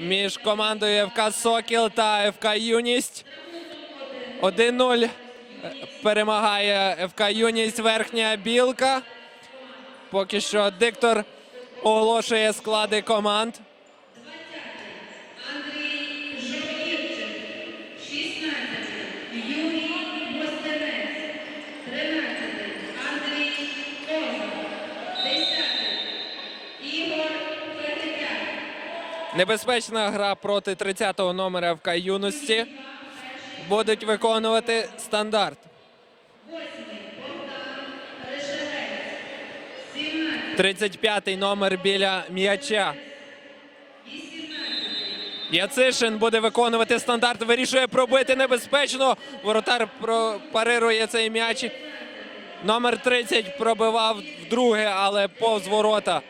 між командою ФК Сокіл та ФК Юність. 1-0 перемагає ФК Юність верхня білка. Поки що диктор оголошує склади команд. Небезпечна гра проти 30-го номера ФК Юності. Будуть виконувати стандарт. 35-й номер біля м'яча. Яцишин буде виконувати стандарт, вирішує пробити небезпечно. Воротар парирує цей м'яч. Номер 30 пробивав вдруге, але повз ворота.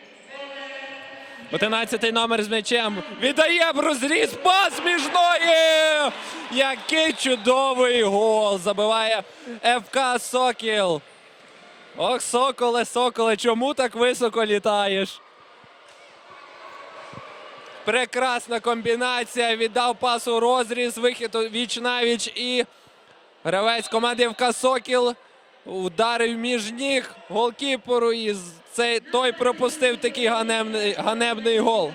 11-й номер з м'ячем. Віддає розріз пас між ноги. Який чудовий гол забиває ФК Сокіл. Ох, Соколе, Соколе, чому так високо літаєш? Прекрасна комбінація. Віддав пас у розріз, вихід віч навіч і гравець команди ФК Сокіл ударив між ніг голкіперу і цей той пропустив такий ганебний, ганебний гол.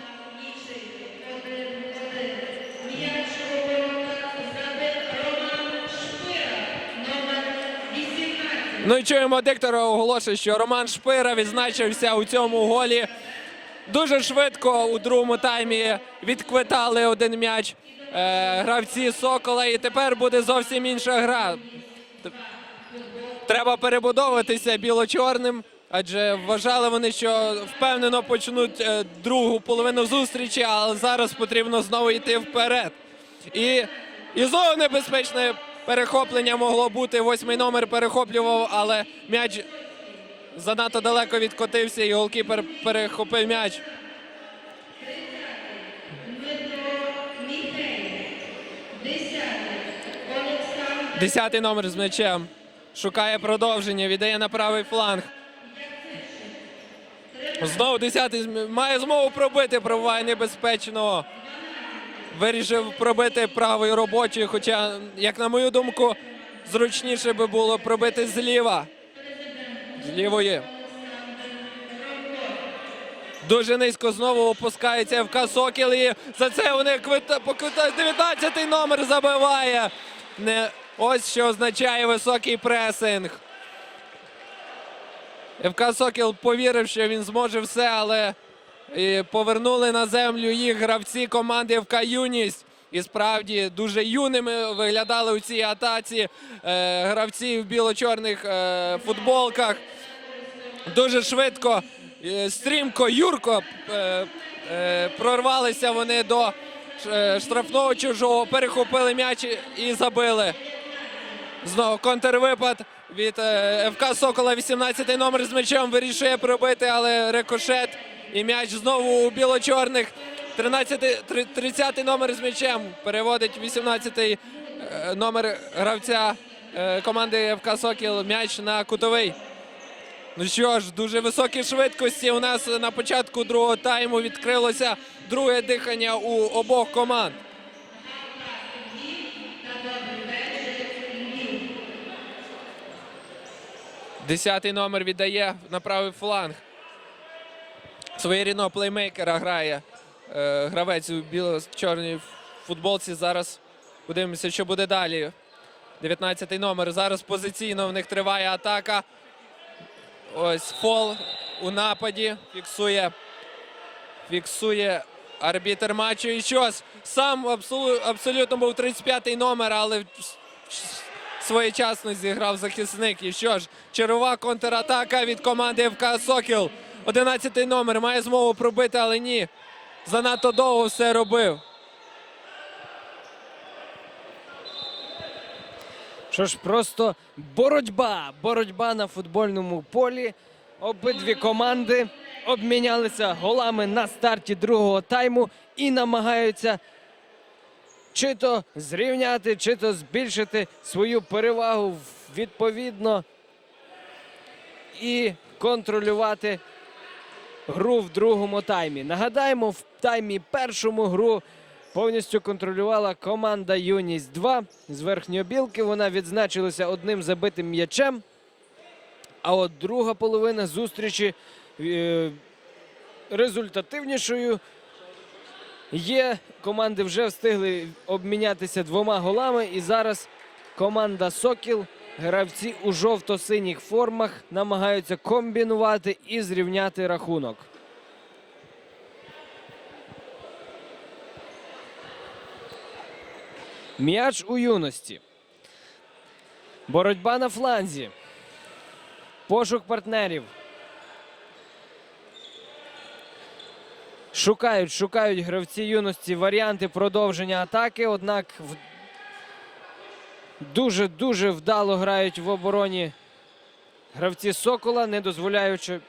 м'яч у ворота забив Роман Шпира, номер 18. Ну і чуємо диктора оголошує, що Роман Шпира відзначився у цьому голі. Дуже швидко у другому таймі відквитали один м'яч е, гравці Сокола, і тепер буде зовсім інша гра. Треба перебудовуватися біло-чорним, адже вважали вони, що впевнено почнуть е, другу половину зустрічі, але зараз потрібно знову йти вперед. І, і знову небезпечне перехоплення могло бути. Восьмий номер перехоплював, але м'яч занадто далеко відкотився, і голкіпер перехопив м'яч. Міхей, 10. Олександр Десятий номер з м'ячем. Шукає продовження, віддає на правий фланг. Знову десятий зм- має змогу пробити, пробиває небезпечно. Вирішив пробити правою робочою, хоча, як на мою думку, зручніше би було пробити зліва. З лівої. Дуже низько знову опускається ФК Сокіл і за це вони квита, поквита- 19-й номер забиває. Не, ось що означає високий пресинг. ФК Сокіл повірив, що він зможе все, але повернули на землю їх гравці команди ФК Юність. І справді дуже юними виглядали у цій атаці е, гравці в біло-чорних е, футболках. Дуже швидко, е, стрімко, юрко е, е, прорвалися вони до е, штрафного чужого, перехопили м'яч і забили. Знову контрвипад від е, ФК Сокола. 18-й номер з м'ячем вирішує пробити, але рикошет. І м'яч знову у біло-чорних. 30-й номер з м'ячем переводить 18-й е, номер гравця е, команди ФК Сокіл м'яч на кутовий. Ну що ж, дуже високі швидкості. У нас на початку другого тайму відкрилося друге дихання у обох команд. Десятий номер віддає на правий фланг. Своєрідного плеймейкера грає е, гравець у біло-чорній футболці. Зараз подивимося, що буде далі. 19-й номер. Зараз позиційно в них триває атака. Ось фол у нападі. Фіксує. Фіксує арбітер матчу. І щось сам абсолютно був 35-й номер, але своєчасно зіграв захисник. І що ж, чергова контратака від команди ФК Сокіл. 11-й номер має змогу пробити, але ні. Занадто довго все робив. Що ж, просто боротьба, боротьба на футбольному полі. Обидві команди обмінялися голами на старті другого тайму і намагаються чи то зрівняти, чи то збільшити свою перевагу відповідно і контролювати гру в другому таймі. Нагадаємо, в таймі першому гру повністю контролювала команда Юність 2 з верхньої білки. Вона відзначилася одним забитим м'ячем. А от друга половина зустрічі е, результативнішою є. Команди вже встигли обмінятися двома голами. І зараз команда Сокіл, гравці у жовто-синіх формах, намагаються комбінувати і зрівняти рахунок. М'яч у юності. Боротьба на фланзі. Пошук партнерів. Шукають, шукають гравці юності варіанти продовження атаки. Однак дуже-дуже вдало грають в обороні гравці Сокола, не дозволяючи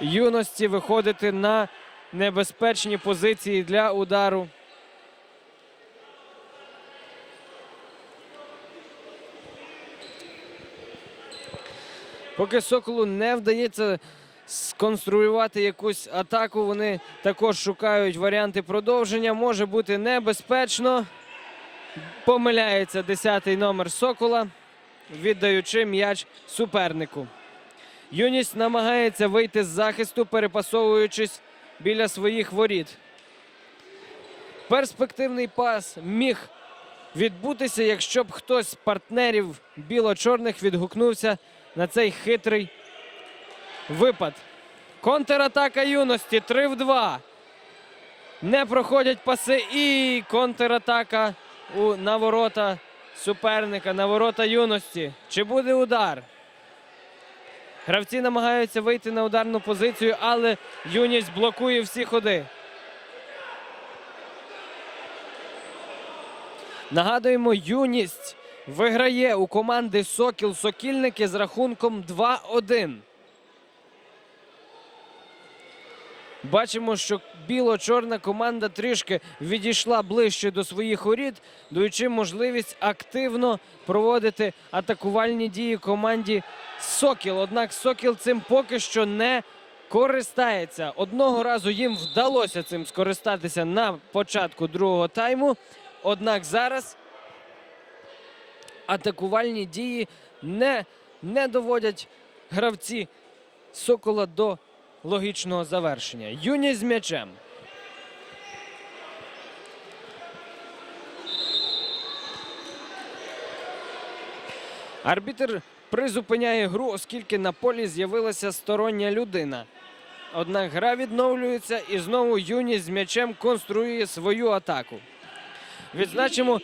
юності виходити на небезпечні позиції для удару. Поки Соколу не вдається сконструювати якусь атаку, вони також шукають варіанти продовження. Може бути небезпечно. Помиляється 10-й номер Сокола, віддаючи м'яч супернику. Юність намагається вийти з захисту, перепасовуючись біля своїх воріт. Перспективний пас міг відбутися, якщо б хтось з партнерів біло-чорних відгукнувся на цей хитрий випад. Контратака юності 3 в 2. Не проходять паси і контратака у на ворота суперника, на ворота юності. Чи буде удар? Гравці намагаються вийти на ударну позицію, але юність блокує всі ходи. Нагадуємо, юність виграє у команди Сокіл Сокільники з рахунком 2-1. Бачимо, що біло-чорна команда трішки відійшла ближче до своїх воріт, даючи можливість активно проводити атакувальні дії команді Сокіл. Однак Сокіл цим поки що не користається. Одного разу їм вдалося цим скористатися на початку другого тайму. Однак зараз атакувальні дії не, не доводять гравці Сокола до логічного завершення. Юні з м'ячем. Арбітр призупиняє гру, оскільки на полі з'явилася стороння людина. Однак гра відновлюється і знову юність з м'ячем конструює свою атаку. Відзначимо.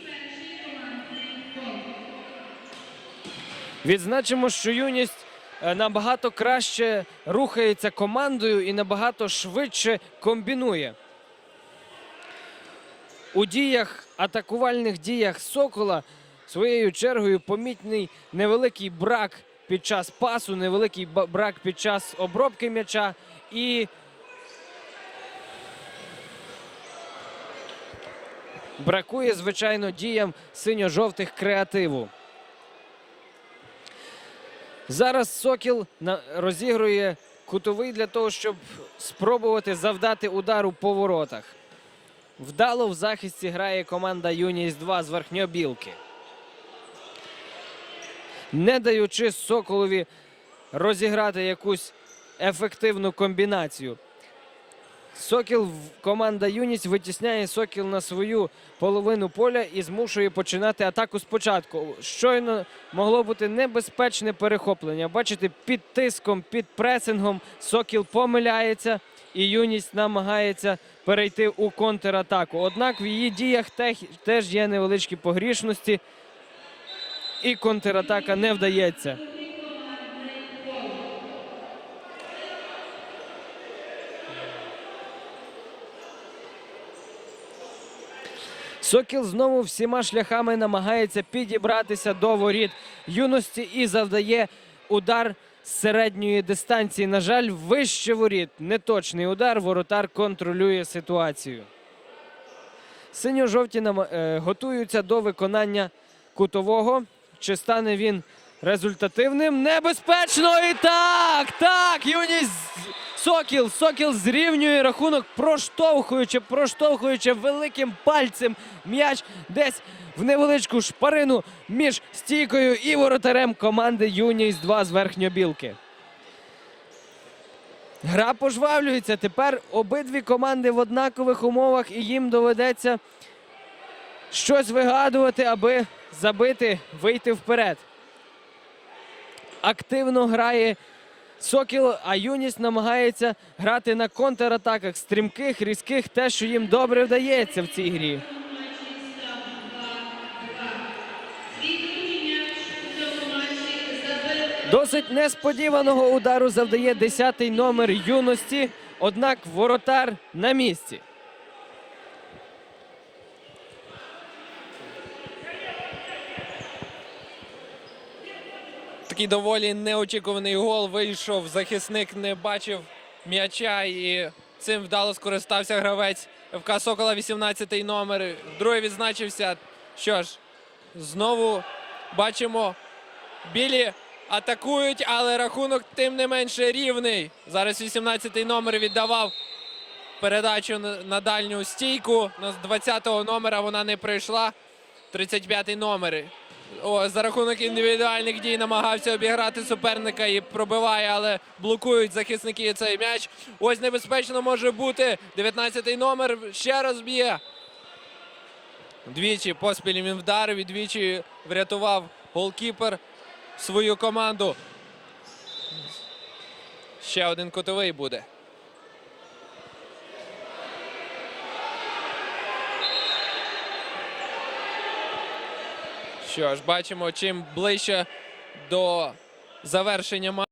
Відзначимо, що юність набагато краще рухається командою і набагато швидше комбінує. У діях, атакувальних діях Сокола своєю чергою помітний невеликий брак під час пасу, невеликий брак під час обробки м'яча і бракує, звичайно, діям синьо-жовтих креативу. Зараз Сокіл розігрує кутовий для того, щоб спробувати завдати удару по воротах. Вдало в захисті грає команда Юніс 2 з верхньобілки. Не даючи Соколові розіграти якусь ефективну комбінацію. Сокіл, команда Юність витісняє Сокіл на свою половину поля і змушує починати атаку спочатку. Щойно могло бути небезпечне перехоплення. Бачите, під тиском, під пресингом Сокіл помиляється і Юність намагається перейти у контратаку. Однак в її діях теж є невеличкі погрішності, і контратака не вдається. Сокіл знову всіма шляхами намагається підібратися до воріт юності і завдає удар з середньої дистанції. На жаль, вище воріт. Неточний удар. Воротар контролює ситуацію. Синьо-жовті е, готуються до виконання кутового. Чи стане він результативним? Небезпечно! І так! Так! Юність Сокіл. Сокіл зрівнює рахунок, проштовхуючи, проштовхуючи великим пальцем м'яч десь в невеличку шпарину між стійкою і воротарем команди Юність 2 з верхньобілки. Гра пожвавлюється. Тепер обидві команди в однакових умовах, і їм доведеться щось вигадувати, аби забити, вийти вперед. Активно грає Сокіл, а Юність намагається грати на контратаках стрімких, різких, те, що їм добре вдається в цій грі. Досить несподіваного удару завдає 10-й номер юності, однак воротар на місці. Такий доволі неочікуваний гол вийшов. Захисник не бачив м'яча і цим вдало скористався гравець ФК Сокола 18-й номер. Вдруге відзначився. Що ж, знову бачимо, білі атакують, але рахунок тим не менше рівний. Зараз 18-й номер віддавав передачу на дальню стійку. На 20-го номера вона не прийшла. 35-й номер. О, за рахунок індивідуальних дій намагався обіграти суперника і пробиває, але блокують захисники цей м'яч. Ось небезпечно може бути. 19-й номер ще раз б'є. Двічі поспіль він вдарив і двічі врятував голкіпер свою команду. Ще один кутовий буде. Що ж, бачимо, чим ближче до завершення матчу.